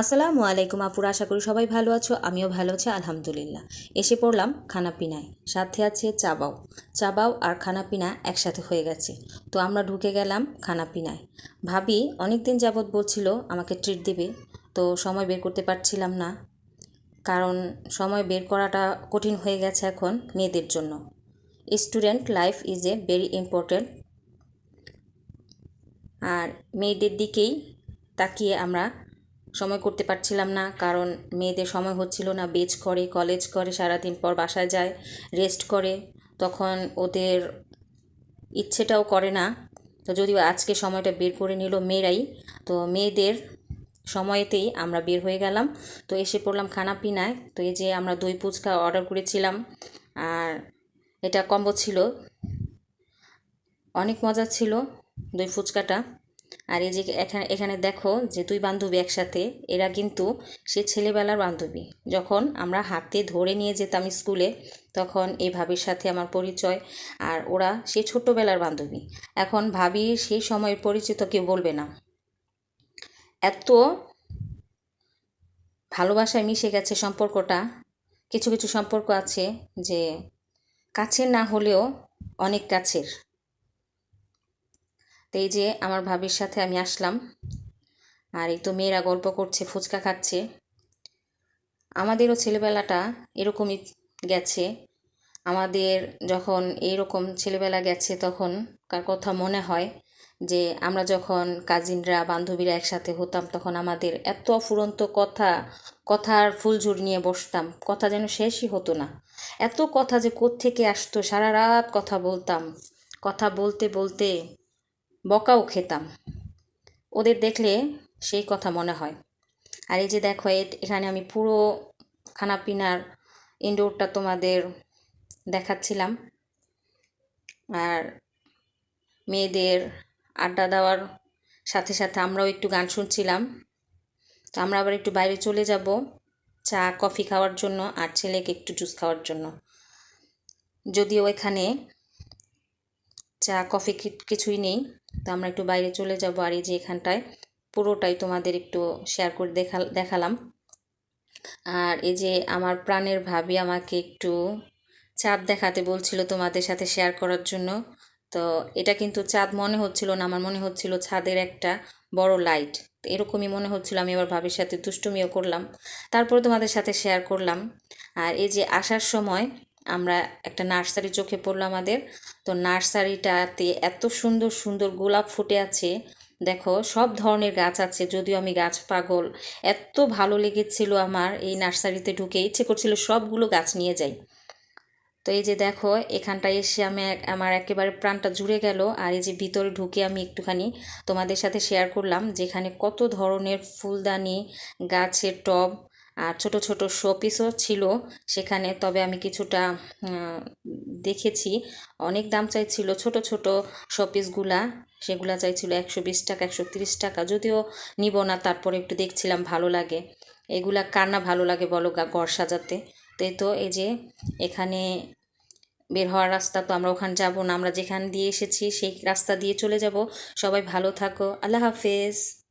আসসালামু আলাইকুম আপুর, আশা করি সবাই ভালো আছো, আমিও ভালো আছি, আলহামদুলিল্লাহ। এসে পড়লাম খানাপিনায়, সাথে আছে চাবাও। চাবাও আর খানাপিনা একসাথে হয়ে গেছে। তো আমরা ঢুকে গেলাম খানাপিনায়। ভাবি অনেক দিন যাবৎ বলছিল আমাকে ট্রিট দেবে, তো সময় বের করতে পারছিলাম না। কারণ সময় বের করাটা কঠিন হয়ে গেছে এখন মেয়েদের জন্য। Student life is a very important আর মেয়েদের দিকেই তাকিয়ে আমরা সময় করতে পারছিলাম না, কারণ মেয়েদের সময় হচ্ছিল না। বেচ করে, কলেজ করে, সারাদিন পর বাসায় যায়, রেস্ট করে। তখন ওদের ইচ্ছেটাও করে না। তো যদিও আজকে সময়টা বের করে নিল মেয়েরাই, তো মেয়েদের সময়েতেই আমরা বের হয়ে গেলাম। তো এসে পড়লাম খানা পিনায় তো এই যে আমরা দই ফুচকা অর্ডার করেছিলাম, আর এটা কম্বো ছিল। অনেক মজা ছিল দই ফুচকাটা। আর এই যে এখানে এখানে দেখো যে দুই বান্ধবী একসাথে, এরা কিন্তু সে ছেলেবেলার বান্ধবী। যখন আমরা হাতে ধরে নিয়ে যেতাম স্কুলে, তখন এই ভাবির সাথে আমার পরিচয়, আর ওরা সে ছোট্টবেলার বান্ধবী। এখন ভাবি সেই সময়ের পরিচিত কেউ বলবে না। এত ভালোবাসায় মিশে গেছে সম্পর্কটা। কিছু কিছু সম্পর্ক আছে যে কাছের না হলেও অনেক কাছের। তো এই যে আমার ভাবির সাথে আমি আসলাম। আর এই তো মেয়েরা গল্প করছে, ফুচকা খাচ্ছে। আমাদেরও ছেলেবেলাটা এরকমই গেছে। আমাদের যখন এইরকম ছেলেবেলা গেছে তখন কার কথা মনে হয় যে আমরা যখন কাজিনরা, বান্ধবীরা একসাথে হতাম তখন আমাদের এত অফুরন্ত কথা, কথার ফুলঝুর নিয়ে বসতাম। কথা যেন শেষই হতো না। এত কথা যে থেকে আসতো, সারা রাত কথা বলতাম। কথা বলতে বলতে বকাও খেতাম। ওদের দেখলে সেই কথা মনে হয়। আর এই যে দেখো এখানে আমি পুরো খানাপিনার ইনডোরটা তোমাদের দেখাচ্ছিলাম। আর মেয়েদের আড্ডা দেওয়ার সাথে সাথে আমরাও একটু গান শুনছিলাম। তো আমরা আবার একটু বাইরে চলে যাব চা, কফি খাওয়ার জন্য আর ছেলেকে একটু জুস খাওয়ার জন্য। যদিও এখানে চা, কফি কিছুই নেই। তো আমরা একটু বাইরে চলে যাব আর এই যে এখানটায়। পুরোটাই তোমাদের একটু শেয়ার করে দেখা, দেখালাম। আর এই যে আমার প্রাণের ভাবি আমাকে একটু চাঁদ দেখাতে বলছিল তোমাদের সাথে শেয়ার করার জন্য। তো এটা কিন্তু চাঁদ মনে হচ্ছিল না, আমার মনে হচ্ছিল ছাদের একটা বড় লাইট এরকমই মনে হচ্ছিল, আমি আবার ভাবির সাথে দুষ্টুমিও করলাম। তারপরে তোমাদের সাথে শেয়ার করলাম। আর এই যে আসার সময় আমরা একটা নার্সারি চোখে পড়ল আমাদের। তো নার্সারিটাতে এত সুন্দর সুন্দর গোলাপ ফুটে আছে। দেখো, সব ধরনের গাছ আছে, যদিও আমি গাছ পাগল। এত ভালো লেগেছিল আমার এই নার্সারিতে ঢুকে, ইচ্ছে করছিল সবগুলো গাছ নিয়ে যাই। তো এই যে দেখো, এখানটায় এসে আমি আমার একেবারে প্রাণটা জুড়ে গেল। আর এই যে ভিতরে ঢুকে আমি একটুখানি তোমাদের সাথে শেয়ার করলাম, যেখানে কত ধরনের ফুলদানি, গাছের টব আর ছোট ছোট শোপিসও ছিল সেখানে। তবে আমি কিছুটা দেখেছি। অনেক দাম চাইছিল ছোট ছোট শোপিসগুলা সেগুলা চাইছিল একশো বিশ টাকা, একশো তিরিশ টাকা। যদিও নিব না, তারপরে একটু দেখছিলাম, ভালো লাগে। এগুলা কার না ভালো লাগে বলো ঘর সাজাতে। তাই তো, এই যে এখানে বের হওয়ার রাস্তা, তো আমরা ওখানে যাব না। আমরা যেখান দিয়ে এসেছি, সেই রাস্তা দিয়ে চলে যাব। সবাই ভালো থাকো। আল্লাহ হাফেজ।